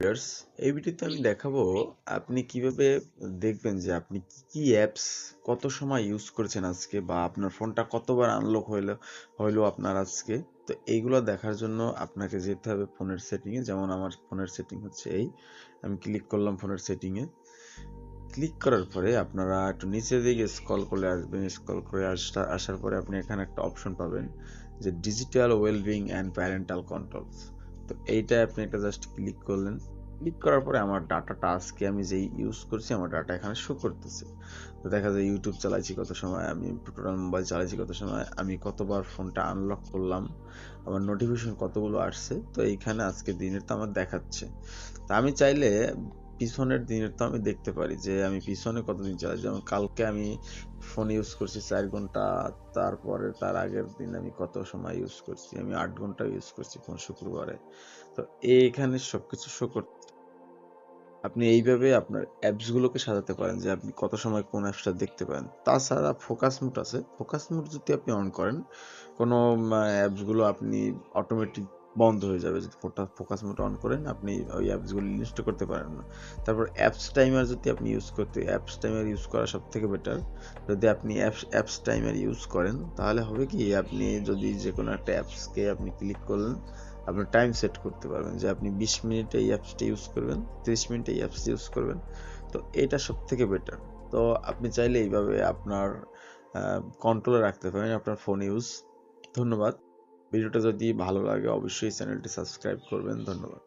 Viewers এই ভিডিওতে আমি দেখাবো আপনি কীভাবে দেখবেন যে আপনি কি কি অ্যাপস কত সময় ইউজ করেছেন আজকে বা আপনার ফোনটা কতবার আনলক হইল হইল আপনার আজকে। তো এইগুলো দেখার জন্য আপনাকে যেতে হবে ফোনের সেটিংয়ে যেমন আমার ফোনের সেটিং হচ্ছে এই। আমি ক্লিক করলাম ফোনের সেটিংয়ে ক্লিক করার পরে আপনারা একটু নিচের দিকে স্ক্রল করে আসবেন। স্ক্রল করে আসা, আসার পরে আপনি এখানে একটা অপশন পাবেন যে digital wellbeing and parental controls তো এইটা আপনি একটা জাস্ট ক্লিক করলেন। ক্লিক করার পরে আমার ডাটাটা আজকে আমি যেই ইউজ করছি, আমার ডাটা এখানে শো করতেছে। তো দেখা যায় ইউটিউব চালাইছি কত সময়, আমি টোটাল মোবাইল চালাইছি কত সময়, আমি কতবার ফোনটা আনলক করলাম, আমার নোটিফিকেশন কতগুলো আসছে, তো এইখানে আজকে দিনের তো আমার দেখাচ্ছে। তা আমি চাইলে পিছনের দিনের তো আমি দেখতে পারি যে আমি পিছনে কতদিন চালাই যেমন কালকে আমি ফোন ইউজ করছি চার ঘণ্টা, তারপরে তার আগের দিন আমি কত সময় ইউজ করছি, আমি আট ঘণ্টা ইউজ করছি কোন শুক্রবারে। তো এইখানে সবকিছু শো করতে আপনি এইভাবে আপনার অ্যাপসগুলোকে সাজাতে পারেন যে আপনি কত সময় কোন অ্যাপসটা দেখতে পারেন। তাছাড়া ফোকাস মোড আছে। ফোকাস মোড যদি আপনি অন করেন, কোনো অ্যাপসগুলো আপনি অটোমেটিক বন্ধ হয়ে যাবে যদি ফোকাস মোড অন করেন, আপনি ওই অ্যাপসগুলো ইনস্টল করতে পারেন না। তারপর অ্যাপস টাইমার যদি আপনি ইউজ করতে অ্যাপস টাইমার ইউজ করা সব থেকে বেটার যদি আপনি অ্যাপস অ্যাপস টাইমার ইউজ করেন, তাহলে হবে কি, আপনি যদি যে কোনো একটা অ্যাপসকে আপনি ক্লিক করলেন আপনি টাইম সেট করতে পারবেন। যে আপনি বিশ মিনিট এই অ্যাপসটা ইউজ করবেন, তিরিশ মিনিট এই অ্যাপসটা ইউজ করবেন, তো এটা সব থেকে বেটার তো আপনি চাইলে এইভাবে আপনার কন্ট্রোলে রাখতে পারেন, আপনার ফোন ইউজ ধন্যবাদ। ভিডিওটা যদি ভালো লাগে অবশ্যই চ্যানেলটি সাবস্ক্রাইব করবেন। ধন্যবাদ।